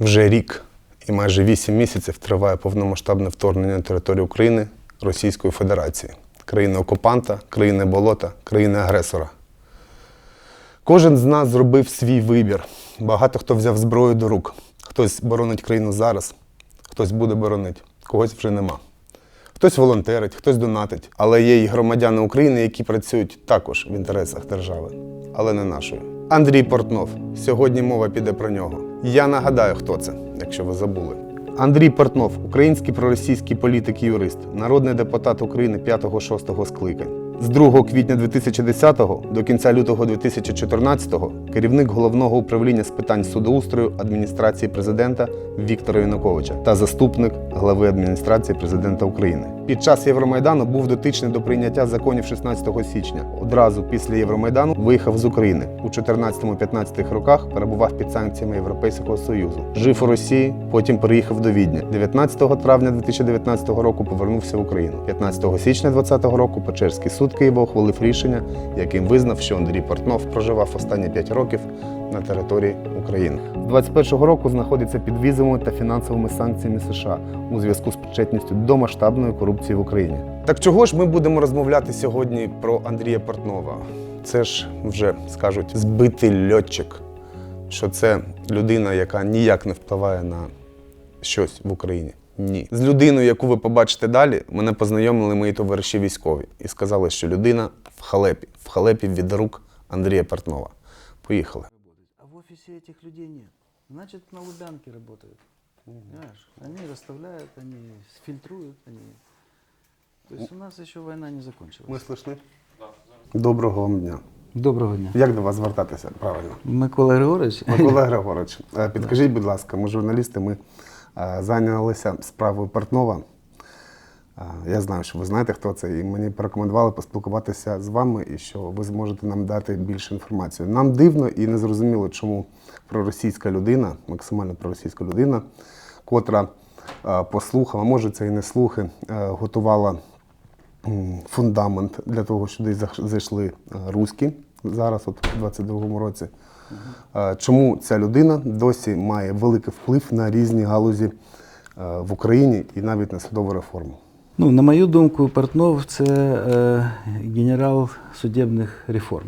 Вже рік і майже вісім місяців триває повномасштабне вторгнення на територію України Російської Федерації, країни окупанта, країни болота, країни агресора. Кожен з нас зробив свій вибір. Багато хто взяв зброю до рук. Хтось боронить країну зараз, хтось буде боронити, когось вже нема. Хтось волонтерить, хтось донатить, але є й громадяни України, які працюють також в інтересах держави, але не нашої. Андрій Портнов. Сьогодні мова піде про нього. Я нагадаю, хто це, якщо ви забули. Андрій Портнов, український проросійський політик і юрист, народний депутат України 5-6 скликань. З 2 квітня 2010 до кінця лютого 2014 керівник головного управління з питань судоустрою адміністрації президента Віктора Януковича та заступник глави адміністрації президента України. Під час Євромайдану був дотичний до прийняття законів 16 січня. Одразу після Євромайдану виїхав з України. У 14-15 роках перебував під санкціями Європейського Союзу. Жив у Росії, потім переїхав до Відня. 19 травня 2019 року повернувся в Україну. 15 січня 2020 року Печерський суд Києва ухвалив рішення, яким визнав, що Андрій Портнов проживав останні 5 років на території України. З 21-го року знаходиться під візовими та фінансовими санкціями США у зв'язку з причетністю до масштабної корупції в Україні. Так чого ж ми будемо розмовляти сьогодні про Андрія Портнова? Це ж вже скажуть збитий льотчик, що це людина, яка ніяк не впливає на щось в Україні. Ні. З людиною, яку ви побачите далі, мене познайомили мої товариші військові і сказали, що людина в халепі, в халепі від рук Андрія Портнова. Поїхали. А в офисе этих людей нет. Значит, на Лубянке работают. Понимаешь? Они расставляют, они фильтруют, они... То есть у нас еще война не закончилась. Ми слышні? Доброго вам дня. Доброго дня. Як до вас звертатися правильно? Микола Григорович. Микола Григорович, е, підкажіть, будь ласка, ми журналісти, ми зайнялися справою Портнова. Е, Я знаю, що ви знаєте, хто це, і мені порекомендували поспілкуватися з вами і що ви зможете нам дати більше інформації. Нам дивно і незрозуміло, чому проросійська людина, максимально проросійська людина, котра е, по слухам, а може це і не слухи, е, готувала фундамент для того, що десь зайшли е, руські зараз, от у 22-му році. Е, Чому ця людина досі має великий вплив на різні галузі е, в Україні і навіть на судову реформу? Ну, на мою думку, Портнов це е, генерал судебних реформ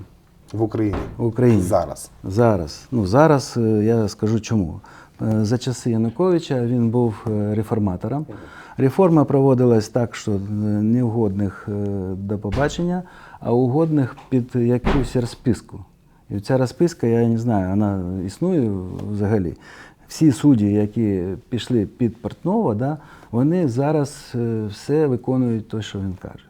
В Україні в Україні. зараз. Зараз. Ну, зараз я скажу чому. За часи Януковича він був реформатором. Реформа проводилась так, що неугодних до побачення, а угодних під якусь розписку. І ця розписка, я не знаю, вона існує взагалі. Всі судді, які пішли під Портнова, да, вони зараз е, все виконують те, що він каже.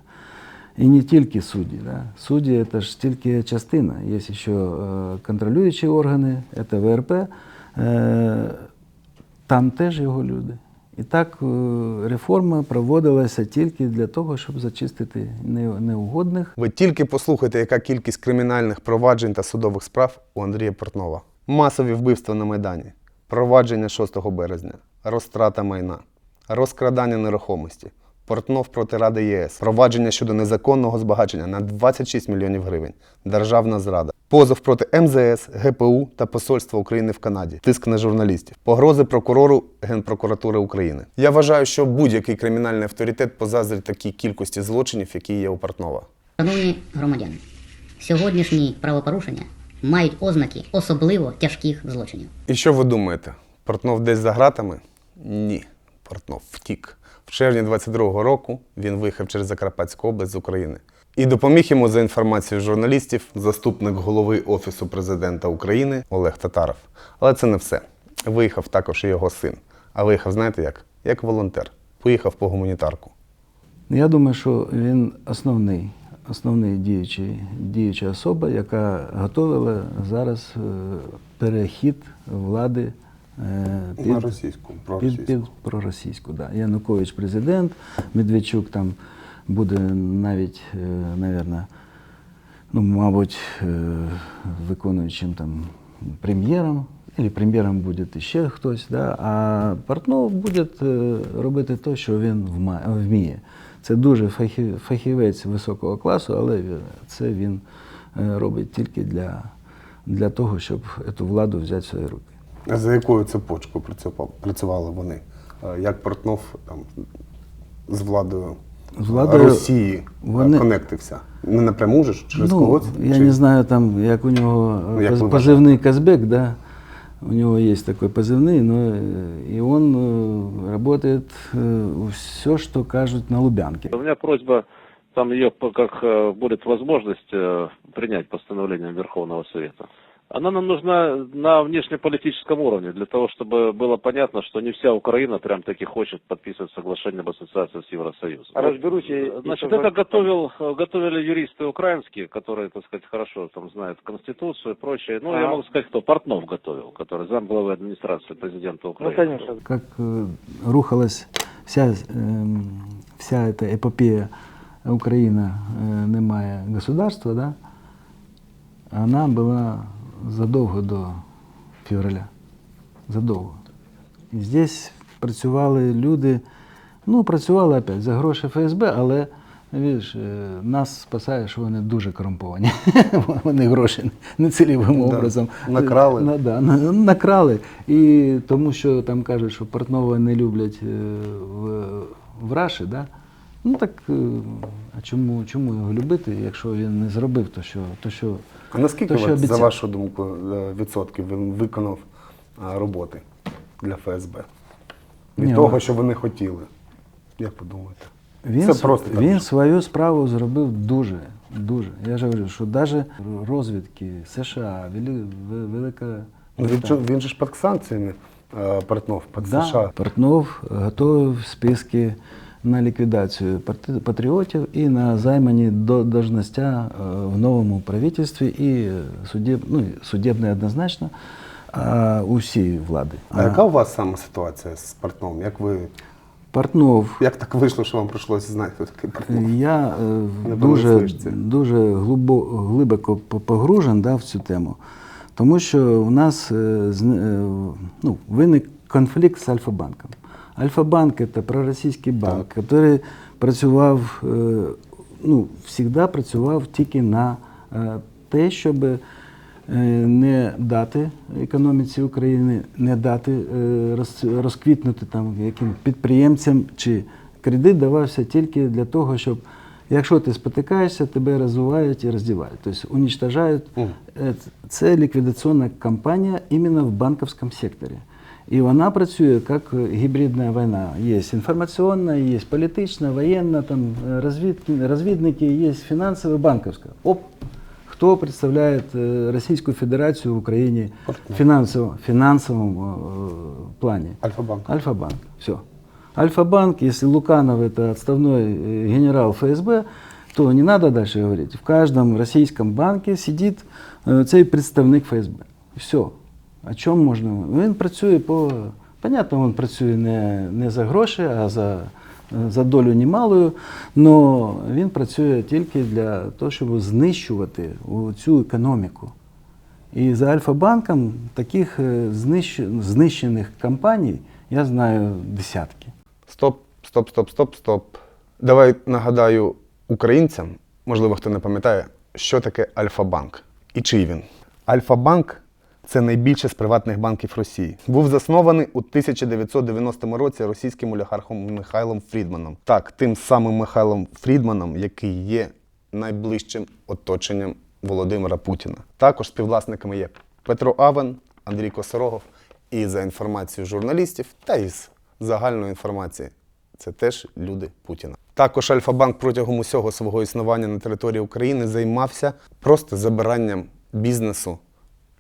І не тільки судді. Да. Судді це ж тільки частина. Є ще е, контролюючі органи, це ВРП, е, там теж його люди. І так е, реформа проводилася тільки для того, щоб зачистити неугодних. Ви тільки послухайте, яка кількість кримінальних проваджень та судових справ у Андрія Портнова. Масові вбивства на Майдані, провадження 6 березня, розтрата майна, розкрадання нерухомості, Портнов проти Ради ЄС, провадження щодо незаконного збагачення на 26 мільйонів гривень, державна зрада, позов проти МЗС, ГПУ та Посольства України в Канаді, тиск на журналістів, погрози прокурору Генпрокуратури України. Я вважаю, що будь-який кримінальний авторитет позаздрить такій кількості злочинів, які є у Портнова. Шановні громадяни, сьогоднішні правопорушення мають ознаки особливо тяжких злочинів. І що ви думаєте? Портнов десь за ґратами? Ні. Портнов втік. В червні 22-го року він виїхав через Закарпатську область з України. І допоміг йому за інформацією журналістів заступник голови Офісу президента України Олег Татаров. Але це не все. Виїхав також і його син. А виїхав, знаєте як? Як волонтер. Поїхав по гуманітарку. Я думаю, що він основний, основний діючий, діюча особа, яка готувала зараз е, перехід влади е, під, російську, під, під проросійську. Да. Янукович президент, Медведчук там буде навіть, е, навірно, ну, мабуть, е, виконуючим там прем'єром, або прем'єром буде ще хтось, да? а Портнов буде е, робити те, що він вміє. Це дуже фахівець високого класу, але це він робить тільки для, для того, щоб цю владу взяти в свої руки. А за якою цепочкою працюва- працювали вони? Як Портнов там, з владою, З владою Росії вони- вони... конектився? Не напряму же ж, через ну, когось? Я Чи- не знаю, там, як у нього Ну, як поз- ви позывный Казбек, да. У него есть такой позывный, но э, и он э, работает все, что кажут на Лубянке. У меня просьба, там ее, по- как э, будет возможность э, принять постановление Верховного Совета. Она нам нужна на внешнеполитическом уровне, для того, чтобы было понятно, что не вся Украина прям таки хочет подписывать соглашение об ассоциации с Евросоюзом. А разберусь я, Значит, это готовил, э, готовили юристы украинские, которые, так сказать, хорошо там знают Конституцию и прочее. Ну, я Ага. могу сказать, кто? Портнов готовил, который замглавы администрации президента Ну, Украины. конечно. Как э, рухалась вся, эм, вся эта эпопея Украина э, не має государства, да? она була задовго до февраля. Задовго. І здесь працювали люди, ну, працювали опять за гроші ФСБ, але видиш, е, нас спасає, що вони дуже корумповані. Вони гроші нецільовим образом. Накрали. На, да, на- накрали. І тому що там кажуть, що Портнова не люблять е, в, в Раші, да? Ну так е, а чому, чому його любити, якщо він не зробив то, що, то, що А наскільки, то, що от, за вашу думку, е, відсотків він виконав роботи для ФСБ? Від Ні, того, ну- що вони хотіли. Як ви думаєте? Він, Це просто так. він свою справу зробив дуже, дуже. Я ж говорю, що навіть розвідки США, Велика Ну, Він, він же ж під санкціями е, Портнов, під Да, США. Портнов готовив списки на ліквідацію патріотів і на займані до должностя е, в новому правительстві і е, судеб, ну, судебне однозначно а, усі влади. А яка у вас саме ситуація з Портновим? Як ви Портнов як так вийшло, що вам прийшлося знати, хто такий Портнов? Я е, Не дуже, дуже глибо, глибоко погружен да, в цю тему, тому що у нас е, е, ну, виник конфлікт з Альфа-банком. Альфа-банк це проросійський банк, який працював, е, ну, завжди працював тільки на е, те, щоб е, не дати економіці України, не дати е, розквітнути там яким підприємцям чи кредит давався тільки для того, щоб якщо ти спотикаєшся, тебе розвивають і роздівають. Тобто уничтожають. Е, Це ліквідаційна кампанія іменно в банківському секторі. І вона працює як гібридна війна. Є інформаційна, є політична, воєнна, там е, розвідки, розвідники, є фінансова, банківська. Оп, Хто представляє е, Російську Федерацію в Україні в фінансово, фінансовому е, плані? Альфа-банк. Альфа-банк. Все. Альфа-банк, если Луканов это отставной э, генерал ФСБ, то не надо дальше говорить. В каждом российском банке сидит е, цей представник ФСБ. Все. О чому можна? Він працює по. Понятно, він працює не, не за гроші, а за, за долю немалою. але він працює тільки для того, щоб знищувати цю економіку. І за Альфа-банком таких е, знищ- знищених компаній я знаю десятки. Стоп, стоп, стоп, стоп, стоп. Давай нагадаю українцям, можливо, хто не пам'ятає, що таке Альфа-банк і чий він. Альфа-банк це найбільший з приватних банків Росії. Був заснований у 1990 році російським олігархом Михайлом Фрідманом. Так, тим самим Михайлом Фрідманом, який є найближчим оточенням Володимира Путіна. Також співвласниками є Петро Авен, Андрій Косорогов і за інформацією журналістів та із загальної інформації. Це теж люди Путіна. Також Альфа-банк протягом усього свого існування на території України займався просто забиранням бізнесу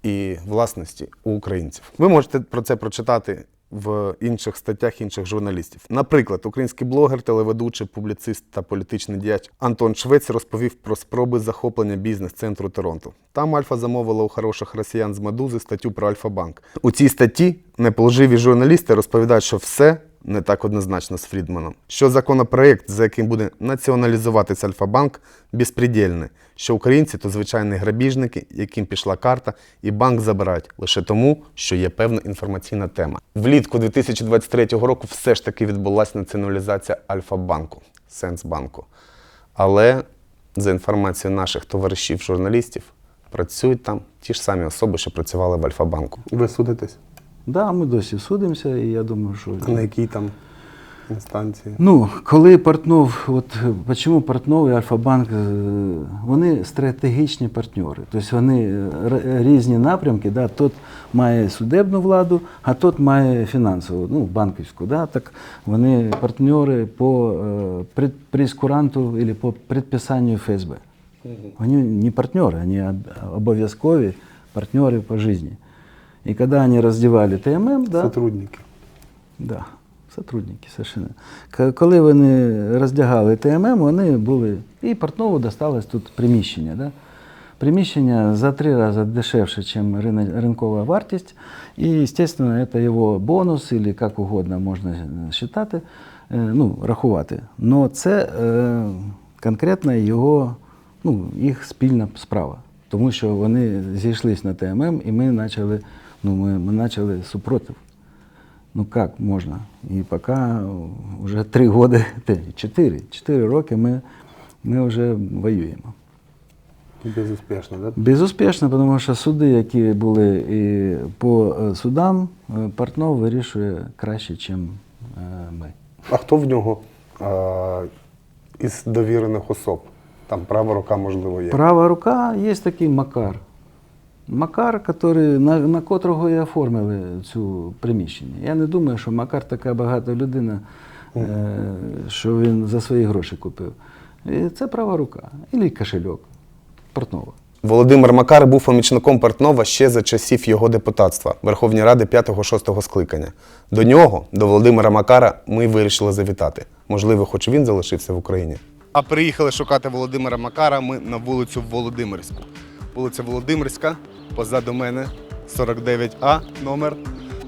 і власності у українців. Ви можете про це прочитати в інших статтях інших журналістів. Наприклад, український блогер, телеведучий, публіцист та політичний діяч Антон Швець розповів про спроби захоплення бізнес-центру Торонто. Там Альфа замовила у хороших росіян з медузи статтю про Альфа-банк. У цій статті неположиві журналісти розповідають, що все не так однозначно з Фрідманом. Що законопроект, за яким буде націоналізуватися Альфа-банк, безпредельний. Що українці то звичайні грабіжники, яким пішла карта, і банк забирають лише тому, що є певна інформаційна тема. Влітку 2023 року все ж таки відбулася націоналізація Альфа-банку, Сенсбанку. Але за інформацією наших товаришів журналістів, працюють там ті ж самі особи, що працювали в Альфа-банку. Ви судитесь? Да, ми досі судимося, і я думаю, що. А на якій там інстанції? Ну, коли Портнов, от чому Портнов і Альфа-Банк, е, вони стратегічні партнери. Тобто вони е, різні напрямки, да, тот має судебну владу, а тот має фінансову, ну, банківську. Да, так вони партнери по е, пред- або по предписанню ФСБ. Вони не партнери, вони обов'язкові партнери по житті. І коли вони роздівали ТММ, да, Сотрудники. Да, сотрудники совершенно. К- Коли вони роздягали ТММ, вони були. І Портнову досталось тут приміщення. Да? Приміщення за три рази дешевше, ніж ринкова вартість. І, звісно, це його бонус, або як угодно можна вважати, ну, рахувати. Но це е, конкретно його, ну, їх спільна справа. Тому що вони зійшлись на ТММ, і ми почали, ну, ми, ми почали супротив. Ну как можно? И пока уже три года, те, чотири, чотири роки ми, ми вже воюємо. Безуспішно, да? Безуспішно, тому що суди, які були і по е, судам, е, Портнов вирішує краще, ніж ми. А хто в нього а, із довірених особ? Там права рука, можливо, є. Права рука є такий Макар. Макар, который, на, на котрого і оформили цю приміщення. Я не думаю, що Макар така багата людина, е, що він за свої гроші купив. І це права рука. Ілі кошельок Портнова. Володимир Макар був помічником Портнова ще за часів його депутатства Верховній Ради 5-6 скликання. До нього, до Володимира Макара, ми вирішили завітати. Можливо, хоч він залишився в Україні. А приїхали шукати Володимира Макара ми на вулицю Володимирську. Вулиця Володимирська, позаду мене 49А номер.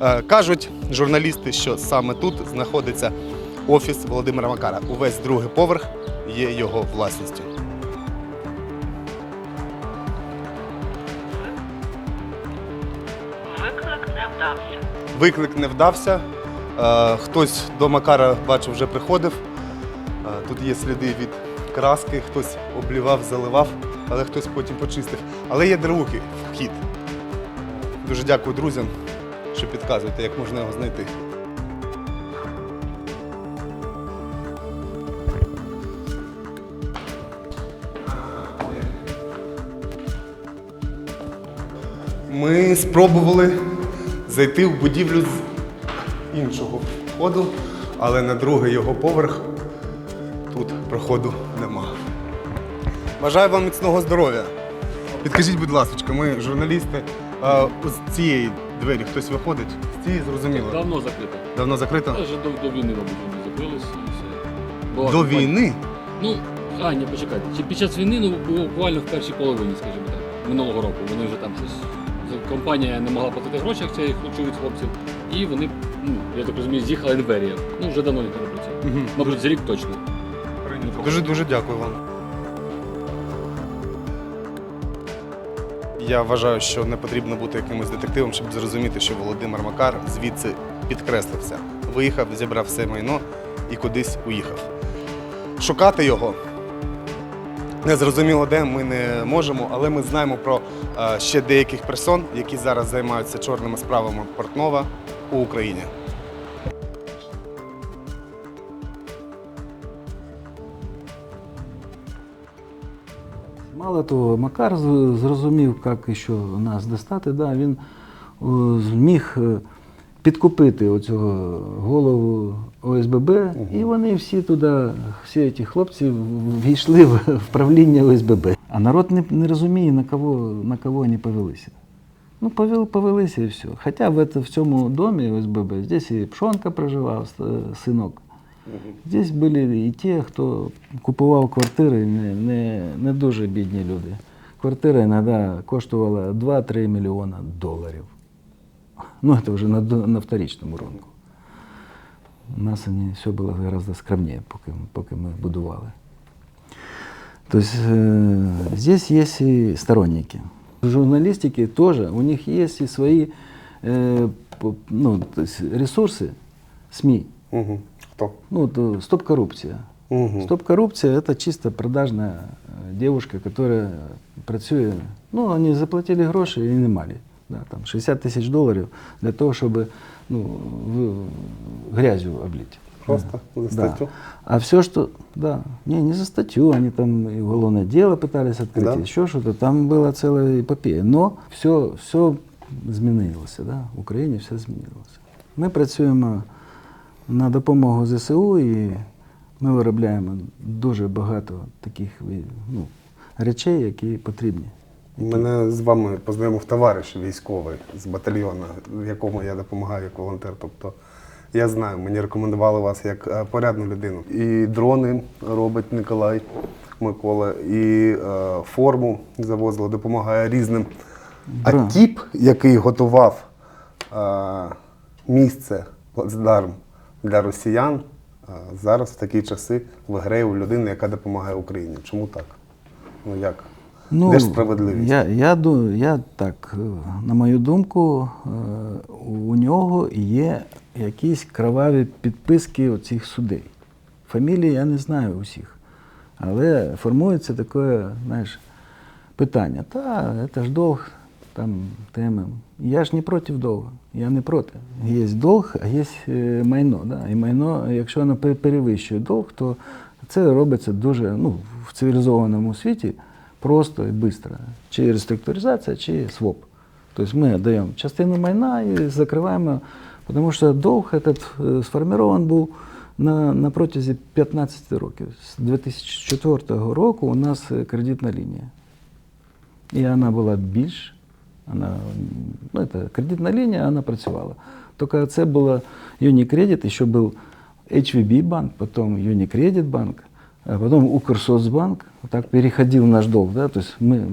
Е, кажуть журналісти, що саме тут знаходиться офіс Володимира Макара. Увесь другий поверх є його власністю. Виклик не вдався. Виклик не вдався. Е, Хтось до Макара бачив, вже приходив. Е, Тут є сліди від краски, хтось облівав, заливав, але хтось потім почистив. Але є другий вхід. Дуже дякую друзям, що підказуєте, як можна його знайти. Ми спробували зайти в будівлю з іншого входу, але на другий його поверх тут проходу. Бажаю вам міцного здоров'я. Підкажіть, будь ласка, ми журналісти. А, з цієї двері хтось виходить? З цієї зрозуміло. Давно закрито. Давно закрито? Вже до, до війни, мабуть, вони закрились і все. Була До компанія- війни? Ну, а, ні, почекайте. Чи під час війни, ну, буквально в першій половині, скажімо так, минулого року. Вони вже там щось. Компанія не могла платити гроші, як це їх чують хлопців. І вони, ну, я так розумію, з'їхали на двері. Ну, вже давно ніхто не працює. Мабуть, за рік точно. Дуже дуже дякую вам. Я вважаю, що не потрібно бути якимось детективом, щоб зрозуміти, що Володимир Макар звідси підкреслився. Виїхав, зібрав все майно і кудись уїхав. Шукати його незрозуміло де ми не можемо, але ми знаємо про е, ще деяких персон, які зараз займаються чорними справами Портнова у Україні. Мало того, Макар зрозумів, як ще нас достати. Да, він о, зміг е, підкупити оцього голову ОСББ, і вони всі туди, всі ці хлопці війшли в правління ОСББ. А народ не, не розуміє, на кого, на кого вони повелися. Ну, повели, повелися і все. Хоча в, в цьому домі ОСББ здесь і Пшонка проживав, синок. Здесь були і ті, хто купував квартири, не, не, не дуже бідні люди. Квартира іноді коштувала 2-3 мільйона доларів. Ну, це вже на, д- на вторичному ринку. У нас вони все було гораздо скромніше, поки, поки ми будували. То есть э, здесь есть и сторонники. В журналистике тоже у них есть и свои э, по- ну, то есть ресурсы, СМИ. Угу. Хто? Ну, то стоп-коррупция. Угу. Стоп-коррупция – это чисто продажная э, девушка, которая працює. Ну, они заплатили гроші і не мали. Да, там 60 тисяч доларів для того, щоб ну, в- грязью облить. Просто за Да. статтю? А все, что... Да. Не, не за статью. Они там и уголовное дело пытались открыть, Да? и еще что-то. Там была целая эпопея. Но все, все змінилося. Да? В Україні все змінилося. Ми працюємо на допомогу ЗСУ і ми виробляємо дуже багато таких ну, речей, які потрібні. Мене з вами познайомив товариш військовий з батальйону, в якому я допомагаю як волонтер. Тобто я знаю, мені рекомендували вас як е, порядну людину. І дрони робить Николай Микола, і е, форму завозили, допомагає різним. А тіп, який готував е, місце, плацдарм для росіян, е, зараз в такі часи виграє у людини, яка допомагає Україні. Чому так? Ну як? Де ж справедливість? Я, я, я так, е, на мою думку, е, у нього є якісь кроваві підписки оцих судей. Фамілії я не знаю усіх. Але формується таке, знаєш, питання. Та, це ж долг, там теми. Я ж не проти довга. Я не проти. Є долг, а є е, майно. Да? І майно, якщо воно перевищує долг, то це робиться дуже ну, в цивілізованому світі просто і швидко. Чи реструктуризація, чи своп. Тобто ми даємо частину майна і закриваємо, тому що долг этот е, сформирован був на, на протязі 15 років. З 2004 року у нас кредитна лінія. І вона була більш, вона, ну, це кредитна лінія, вона працювала. Тільки це було Unicredit, і ще був HVB банк, потім Unicredit банк, а потім Укрсоцбанк. Так переходив наш долг. Да? Тобто ми...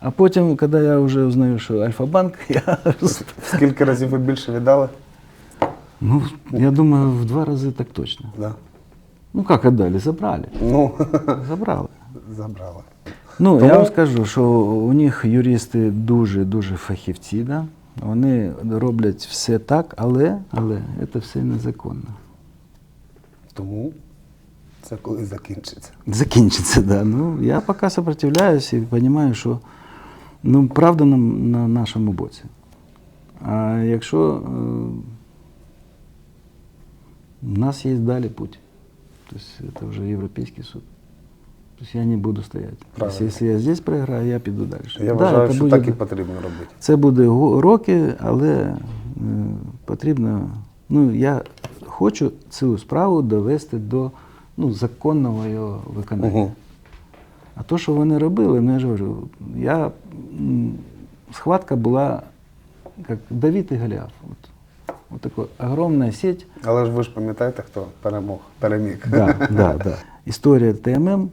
А потім, коли я вже узнаю, що Альфа-банк, я, Скільки разів ви більше віддали? ну, я думаю, в два рази так точно. Да. Ну як віддали? Забрали. Ну, Забрали. забрали. Ну, Тому- я вам скажу, що у них юристи дуже-дуже фахівці, да? вони роблять все так, але, але це все незаконно. Тому це коли закінчиться. Закінчиться, да. Ну, я поки сопротивляюсь і розумію, що ну, правда на, на нашому боці. А якщо е, у нас є далі путь, тобто це вже Європейський суд. Я не буду стояти. Правильно. Якщо я здесь проіграю, я піду далі. Я Да, вважаю, що буде- так і потрібно робити. Це буде роки, але е, потрібно. Ну, я хочу цю справу довести до ну, законного його виконання. Угу. А то, що вони робили, ну я ж говорю, я, схватка була як Давид і Голіаф. От, от така огромна сеть. Але ж ви ж пам'ятаєте, хто перемог, переміг. Да, да, да. Історія ТММ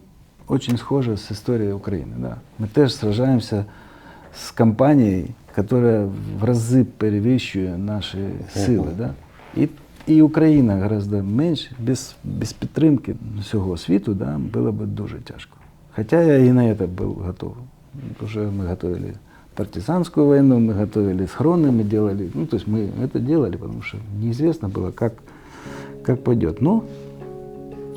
очень схожа з історією України. Да. Ми теж сражаємося з компанією, яка в рази перевищує наші сили. Да. І, і Україна гораздо менше, без, без підтримки всього світу, да, було б дуже тяжко. Хоча я і на це був готовий. Уже ми готовили партизанскую войну, мы готовили схроны, мы делали, ну, то есть мы это делали, потому что неизвестно было, как, как пойдет. Но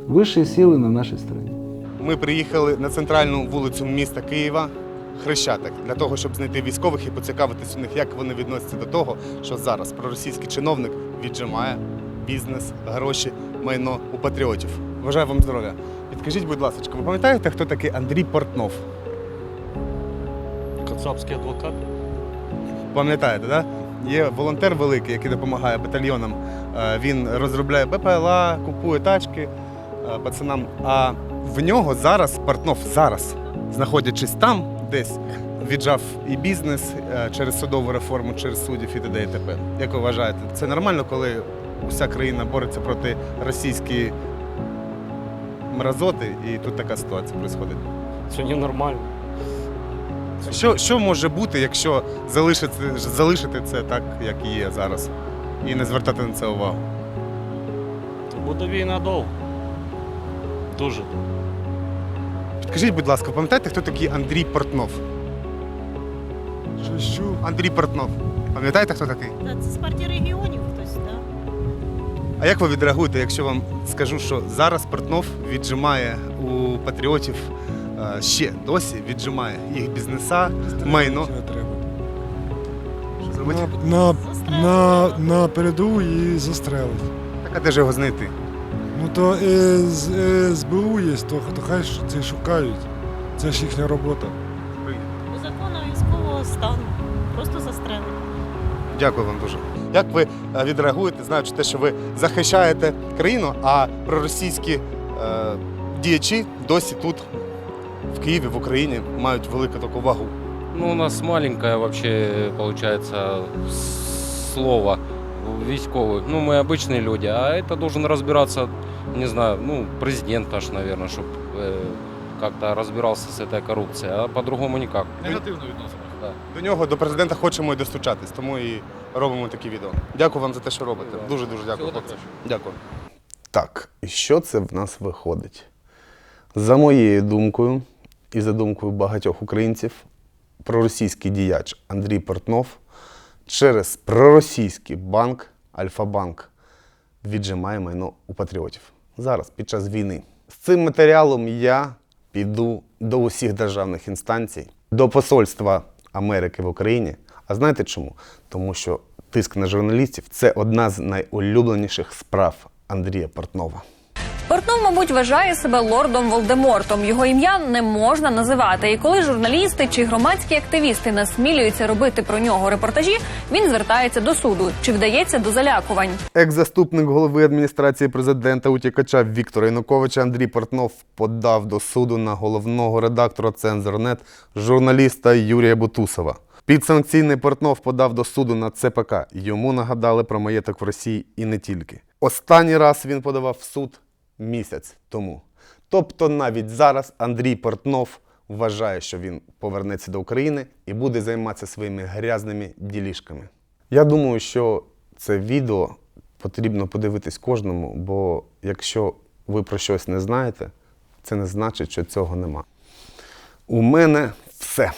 высшие силы на нашей стороне. Ми приїхали на центральну вулицю міста Києва, Хрещатик, для того, щоб знайти військових і поцікавитись у них, як вони відносяться до того, що зараз проросійський чиновник віджимає бізнес, гроші, майно у патріотів. Бажаю вам здоров'я. Підкажіть, будь ласка, ви пам'ятаєте, хто такий Андрій Портнов? Кацапський адвокат. Пам'ятаєте, так? Да? Є волонтер великий, який допомагає батальйонам. Е, Він розробляє БПЛА, купує тачки е, пацанам. А в нього зараз Портнов зараз, знаходячись там, десь віджав і бізнес е, через судову реформу, через суддів і т.д. і т.п. Як ви вважаєте, це нормально, коли вся країна бореться проти російської мразоти, і тут така ситуація відбувається? Це ненормально. Що, що може бути, якщо залишити, залишити це так, як є зараз, і не звертати на це увагу? Буде війна довго. Дуже. Підкажіть, будь ласка, пам'ятаєте, хто такий Андрій Портнов? Що, що? Андрій Портнов. Пам'ятаєте, хто такий? Та Це з партії регіонів хтось, так? А як ви відреагуєте, якщо вам скажу, що зараз Портнов віджимає у патріотів е, ще досі віджимає їх бізнеса, майно? зробити? на, на, на переду і застрелить. Так а де ж його знайти? Ну то е, з- е, СБУ є, то, то хай ш- це шукають. Це ж їхня робота. По закону військового стану. Просто застрелили. Дякую вам дуже. Як ви е, відреагуєте, знаючи те, що ви захищаєте країну, а проросійські е, діячі досі тут, в Києві, в Україні, мають велику таку вагу? Ну, у нас маленькое вообще, получается, с- слово військовых. Ну, мы обычные люди, а это должен разбираться, не знаю, ну, президент наш, наверное, чтобы как-то разбирался с этой коррупцией, а по-другому никак. Негативно відносимося. Да. До нього, до президента, хочемо і достучатись, тому і робимо такі відео. Дякую вам за те, що робите. Дуже дуже дякую. Хлопці. Дякую. Так, і що це в нас виходить? За моєю думкою, і за думкою багатьох українців, проросійський діяч Андрій Портнов через проросійський банк Альфа-Банк віджимає майно у патріотів. Зараз, під час війни. З цим матеріалом я піду до усіх державних інстанцій, до посольства Америки в Україні. А знаєте чому? Тому що тиск на журналістів це одна з найулюбленіших справ Андрія Портнова. Портнов, мабуть, вважає себе лордом Волдемортом. Його ім'я не можна називати. І коли журналісти чи громадські активісти насмілюються робити про нього репортажі, він звертається до суду чи вдається до залякувань. Екс-заступник голови адміністрації президента утікача Віктора Януковича Андрій Портнов подав до суду на головного редактора Цензорнет журналіста Юрія Бутусова. Підсанкційний Портнов подав до суду на ЦПК. Йому нагадали про маєток в Росії і не тільки. Останній раз він подавав в суд місяць тому. Тобто навіть зараз Андрій Портнов вважає, що він повернеться до України і буде займатися своїми грязними ділішками. Я думаю, що це відео потрібно подивитись кожному, бо якщо ви про щось не знаєте, це не значить, що цього нема. У мене все.